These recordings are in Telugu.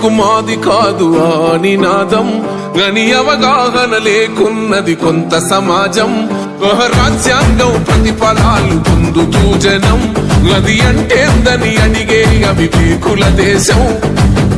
బతుకు మాది కాదు ఆ నినాదం గని అవగాహన లేకున్నది కొంత సమాజం. ఒక రాజ్యాంగం ప్రతిఫలాలు పొందుతూ జనం. అది అంటేందని అడిగే అవివేకుల దేశం.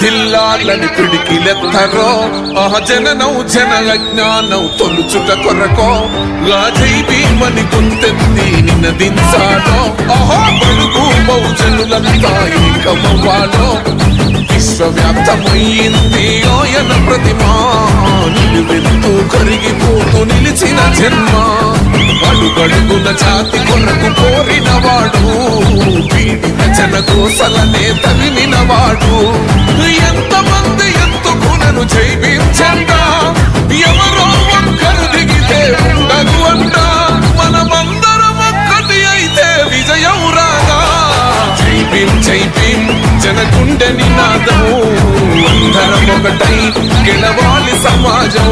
జ్ఞానం పిడికిలెత్తరో ఆహ జననం జన అజ్ఞానం తొలుచుట కొరకో రాజై భీమని గుంతెత్తి నినదించాలో ఆహా బడుగు బహుజనులంతా ఏకమవ్వాలో. విశ్వవ్యాప్తమయ్యింది ఆయన ప్రతిమా. నిలువెత్తు కరిగిపోతూ నిలిచిన జన్మ. అడుగడుగున జాతి కొరకు కోరిన వాడు పీడిత జన కోసల నేతవి భీం జనకుండె నినాదం అందరం ఒకటై గెలవాలి సమాజం